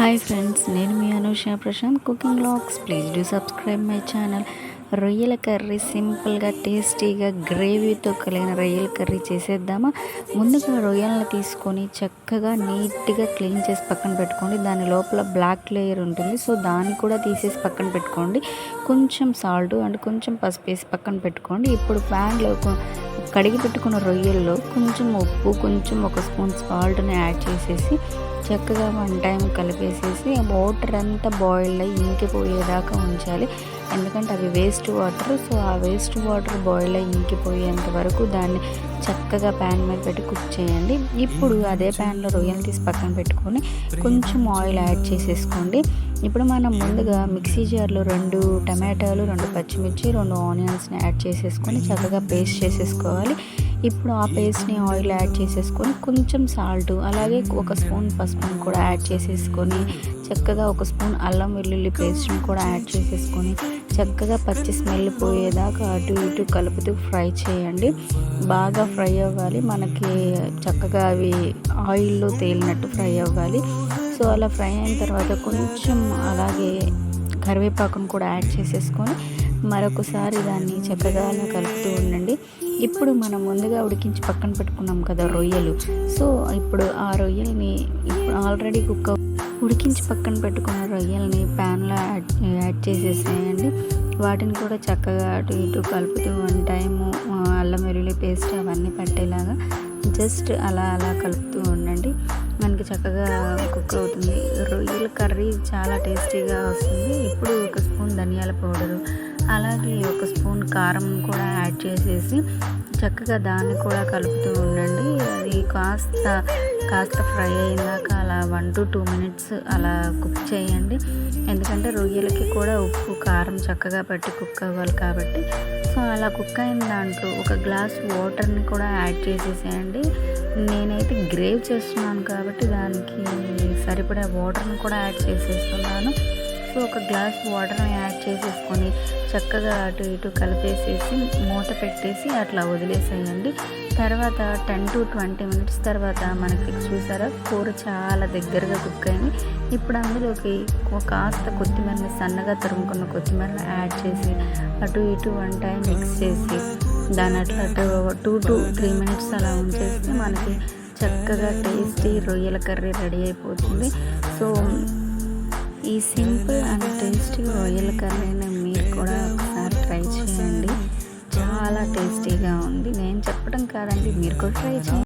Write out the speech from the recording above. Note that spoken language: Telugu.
హాయ్ ఫ్రెండ్స్ నేను మీ Anusha Prashanth. Cooking vlogs please do subscribe my channel రొయ్యల కర్రీ సింపుల్గా టేస్టీగా గ్రేవీతో కలిగిన రొయ్యల కర్రీ చేసేద్దామా? ముందుగా రొయ్యలను తీసుకొని చక్కగా నీట్గా క్లీన్ చేసి పక్కన పెట్టుకోండి. దాని లోపల బ్లాక్ లేయర్ ఉంటుంది సో దాన్ని కూడా తీసేసి పక్కన పెట్టుకోండి. కొంచెం సాల్ట్ అండ్ కొంచెం పసుపు వేసి పక్కన పెట్టుకోండి. ఇప్పుడు ప్యాన్లో కడిగి పెట్టుకున్న రొయ్యల్లో కొంచెం ఉప్పు కొంచెం ఒక స్పూన్ సాల్ట్ని యాడ్ చేసేసి చక్కగా వన్ టైం కలిపేసేసి వాటర్ అంతా బాయిల్ అయ్యి ఇంకిపోయేదాకా ఉంచాలి. ఎందుకంటే అవి వేస్ట్ వాటర్ సో ఆ వేస్ట్ వాటర్ బాయిల్ అయ్యి ఇంకిపోయేంత వరకు దాన్ని చక్కగా ప్యాన్ మీద పెట్టి కుక్ చేయండి. ఇప్పుడు అదే ప్యాన్లో రొయ్యలు తీసి పక్కన పెట్టుకొని కొంచెం ఆయిల్ యాడ్ చేసేసుకోండి. ఇప్పుడు మనం ముందుగా మిక్సీ జార్లో రెండు టమాటాలు రెండు పచ్చిమిర్చి రెండు ఆనియన్స్ని యాడ్ చేసేసుకొని చక్కగా పేస్ట్ చేసేసుకోవాలి. ఇప్పుడు ఆ పేస్ట్ని ఆయిల్ యాడ్ చేసేసుకొని కొంచెం సాల్ట్ అలాగే ఒక స్పూన్ పసుపుని కూడా యాడ్ చేసేసుకొని చక్కగా ఒక స్పూన్ అల్లం వెల్లుల్లి పేస్ట్ని కూడా యాడ్ చేసేసుకొని చక్కగా పచ్చి స్మెల్ పోయేదాకా అటు ఇటు కలుపుతూ ఫ్రై చేయండి. బాగా ఫ్రై అవ్వాలి. మనకి చక్కగా అవి ఆయిల్లో తేలినట్టు ఫ్రై అవ్వాలి. సో అలా ఫ్రై అయిన తర్వాత కొంచెం అలాగే కరివేపాకును కూడా యాడ్ చేసేసుకొని మరొకసారి దాన్ని చక్కగా అలా కలుపుతూ ఉండండి. ఇప్పుడు మనం ముందుగా ఉడికించి పక్కన పెట్టుకున్నాం కదా రొయ్యలు. సో ఇప్పుడు ఆ రొయ్యల్ని ఆల్రెడీ కుక్క ఉడికించి పక్కన పెట్టుకున్న రొయ్యల్ని ప్యాన్లో యాడ్ యాడ్ చేసేసేయండి. వాటిని కూడా చక్కగా అటు ఇటు కలుపుతూ వన్ టైము అల్లం వెల్లుల్లి పేస్ట్ అవన్నీ పట్టేలాగా జస్ట్ అలా అలా కలుపుతూ ఉండండి. మనకి చక్కగా కుక్ అవుతుంది. రొయ్యల కర్రీ చాలా టేస్టీగా వస్తుంది. ఇప్పుడు ఒక స్పూన్ ధనియాల పౌడరు అలాగే ఒక స్పూన్ కారం కూడా యాడ్ చేసేసి చక్కగా దాన్ని కూడా కలుపుతూ ఉండండి. అది కాస్త కాస్త ఫ్రై అయినాక అలా వన్ టు టూ మినిట్స్ అలా కుక్ చేయండి. ఎందుకంటే రొయ్యలకి కూడా ఉప్పు కారం చక్కగా పట్టి కుక్ అవ్వాలి కాబట్టి. సో అలా కుక్ అయిన దాంట్లో ఒక గ్లాస్ వాటర్ని కూడా యాడ్ చేసేసేయండి. నేనైతే గ్రేవ్ చేస్తున్నాను కాబట్టి దానికి సరిపడే వాటర్ని కూడా యాడ్ చేసేస్తున్నాను. సో ఒక గ్లాస్ వాటర్ని యాడ్ చేసేసుకొని చక్కగా అటు ఇటు కలిపేసేసి మూత పెట్టేసి అట్లా వదిలేసేయండి. తర్వాత టెన్ టు ట్వంటీ మినిట్స్ తర్వాత మనకి చూసారా కూర చాలా దగ్గరగా కుక్ అయింది. ఇప్పుడు అందులోకి ఒక కాస్త కొత్తిమీరని సన్నగా తరుముకున్న కొత్తిమీరని యాడ్ చేసి అటు ఇటు వన్ టైం మిక్స్ చేసి దాని అట్లా టూ టు త్రీ మినిట్స్ అలా ఉంచేస్తే మనకి చక్కగా టేస్టీ రొయ్యల కర్రీ రెడీ అయిపోతుంది. సో ఈ సింపుల్ అండ్ టేస్టీ రొయ్యల కర్రీని మీరు కూడా ఒకసారి ట్రై చేయండి. చాలా టేస్టీగా ఉంది. నేను చెప్పడం కాదండి మీరు కూడా ట్రై చేయండి.